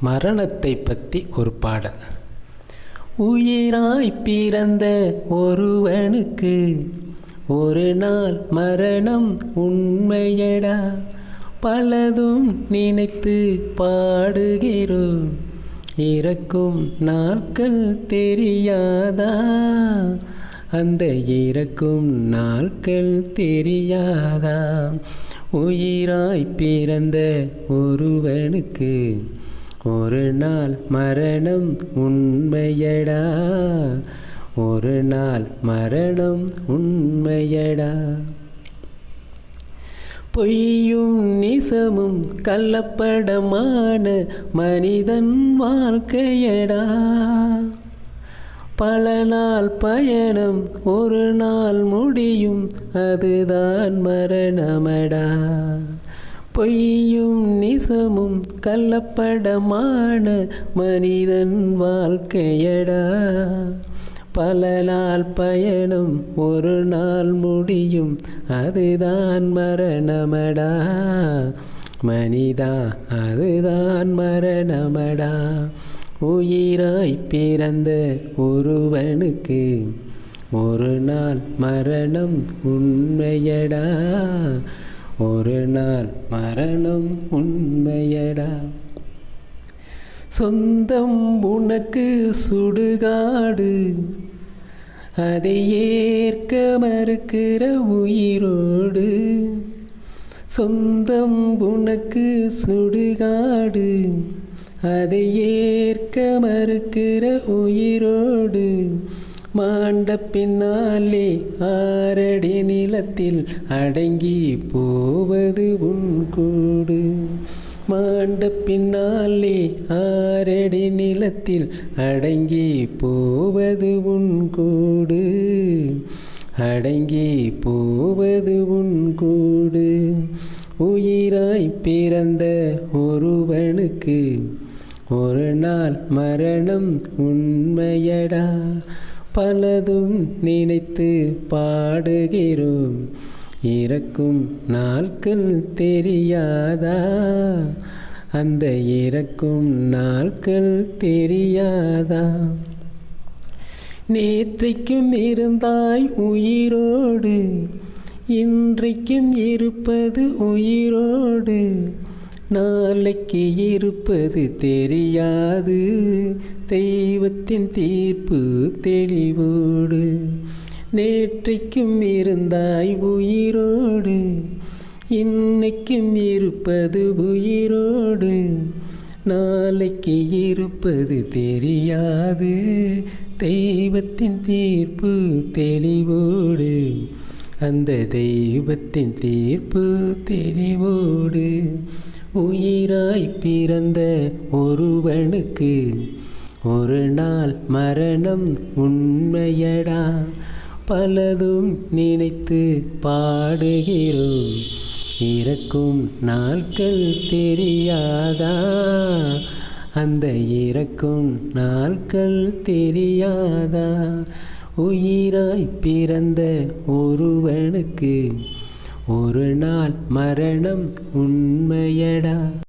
மரணத்தை பற்றி ஒரு பாடல். உயிராய் பிறந்த ஒருவனுக்கு ஒரு நாள் மரணம் உண்மையடா. பலதும் நினைத்து பாடுகிறோம். இறக்கும் நாட்கள் தெரியாதா? அந்த இறக்கும் நாட்கள் தெரியாதா? உயிராய் பிறந்த ஒருவனுக்கு ஒரு நாள் மரணம் உண்மையடா. ஒரு நாள் மரணம் உண்மையடா. பொய்யும் நிசமும் கள்ளப்படமான மனிதன் வாழ்க்கையடா. பல நாள் பயணம் ஒரு நாள் முடியும் அதுதான் மரணமடா. பொய்யும் நிசமும் கள்ளப்படமான மனிதன் வாழ்க்கையடா. பல நாள் பயணம் ஒரு நாள் முடியும் அதுதான் மரணமடா. மனிதா அதுதான் மரணமடா. உயிராய் பிறந்த ஒருவனுக்கு ஒரு நாள் மரணம் உண்மையடா. ஒரு நாள் மரணம் உண்மையடா. சொந்தம் உனக்கு சுடுகாடு. அதை ஏற்க மறுக்கிற உயிரோடு. சொந்தம் உனக்கு சுடுகாடு. அதை ஏற்க மறுக்கிற உயிரோடு. மாண்ட பின்னாலே ஆரடி நிலத்தில் அடங்கி போவது உன் கூடு. மாண்ட பின்னாலே ஆரடி நிலத்தில் அடங்கி போவது உன் கூடு. அடங்கி போவது உன் கூடு. உயிராய் பிறந்த ஒருவனுக்கு ஒரு நாள் மரணம் உண்மையடா. பலதும் நினைத்து பாடுகிறோம். இறக்கும் நாட்கள் தெரியாதா? அந்த இறக்கும் நாட்கள் தெரியாதா? நேற்றைக்கும் இருந்தாய் உயிரோடு இன்றைக்கும் இருப்பது உயிரோடு. நாளைக்கு இருப்பது தெரியாது. தெய்வத்தின் தீர்ப்பு தெளிவோடு நேற்றைக்கும் இருந்தாய் உயிரோடு இன்னைக்கும் இருப்பது உயிரோடு. நாளைக்கு இருப்பது தெரியாது. தெய்வத்தின் தீர்ப்பு தெளிவோடு அந்த தெய்வத்தின் தீர்ப்பு தெளிவோடு. உயிராய் பிறந்த ஒருவனுக்கு ஒரு நாள் மரணம் உண்மையடா. பலதும் நினைத்து பாடுகிறோம். இறக்கும் நாட்கள் தெரியாதா? அந்த இறக்கும் நாட்கள் தெரியாதா? உயிராய் பிறந்த ஒருவனுக்கு ஒரு நாள் மரணம் உண்மையடா.